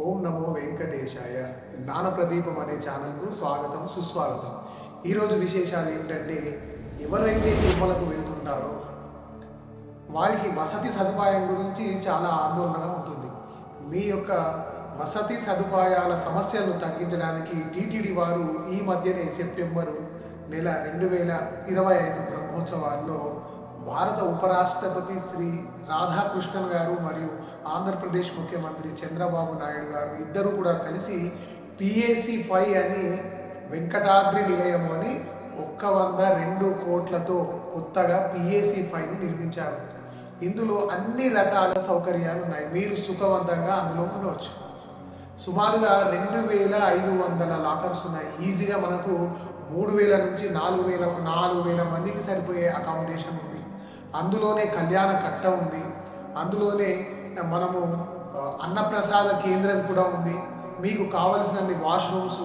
ఓం నమో వెంకటేశాయ. జ్ఞానప్రదీపం అనే ఛానల్కు స్వాగతం సుస్వాగతం. ఈరోజు విశేషాలు ఏమిటంటే ఎవరైతే తిరుమలకు వెళ్తుంటారో వారికి వసతి సదుపాయం గురించి చాలా ఆందోళనగా ఉంటుంది. మీ యొక్క వసతి సదుపాయాల సమస్యలను తగ్గించడానికి టీటీడీ వారు ఈ మధ్యనే సెప్టెంబర్ నెల రెండు వేల ఇరవై ఐదు బ్రహ్మోత్సవాల్లో భారత ఉపరాష్ట్రపతి శ్రీ రాధాకృష్ణన్ గారు మరియు ఆంధ్రప్రదేశ్ ముఖ్యమంత్రి చంద్రబాబు నాయుడు గారు ఇద్దరు కూడా కలిసి పిఏసి ఫైవ్ అని వెంకటాద్రి నిలయం అని ఒక్క వంద రెండు కోట్లతో కొత్తగా పిఏసి ఫైవ్ నిర్మించారు. ఇందులో అన్ని రకాల సౌకర్యాలు ఉన్నాయి. మీరు సుఖవంతంగా అందులో ఉండవచ్చు. సుమారుగా రెండు వేల ఐదు వందల లాకర్స్ ఉన్నాయి. ఈజీగా మనకు మూడు వేల నుంచి నాలుగు వేల నాలుగు వేల మందికి సరిపోయే అకామిడేషన్ ఉంది. అందులోనే కళ్యాణ కట్ట ఉంది. అందులోనే మనము అన్నప్రసాద కేంద్రం కూడా ఉంది. మీకు కావలసినన్ని వాష్రూమ్స్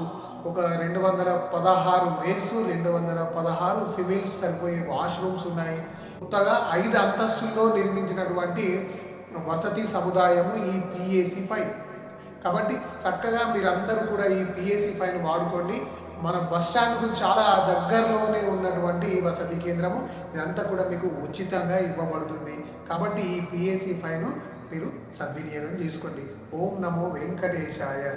ఒక రెండు వందల పదహారు మేల్స్ రెండు వందల పదహారు ఫిమేల్స్ సరిపోయే వాష్రూమ్స్ ఉన్నాయి. కొత్తగా ఐదు అంతస్తుల్లో నిర్మించినటువంటి వసతి సముదాయము ఈ పిఏసి ఫైవ్. కాబట్టి చక్కగా మీరందరూ కూడా ఈ పిఎస్సి పైన వాడుకోండి. మన బస్ స్టాండ్కు చాలా దగ్గరలోనే ఉన్నటువంటి వసతి కేంద్రము. ఇదంతా కూడా మీకు ఉచితంగా ఇవ్వబడుతుంది. కాబట్టి ఈ పిఎస్సి ఫైన్ మీరు సద్వినియోగం చేసుకోండి. ఓం నమో వెంకటేశాయ.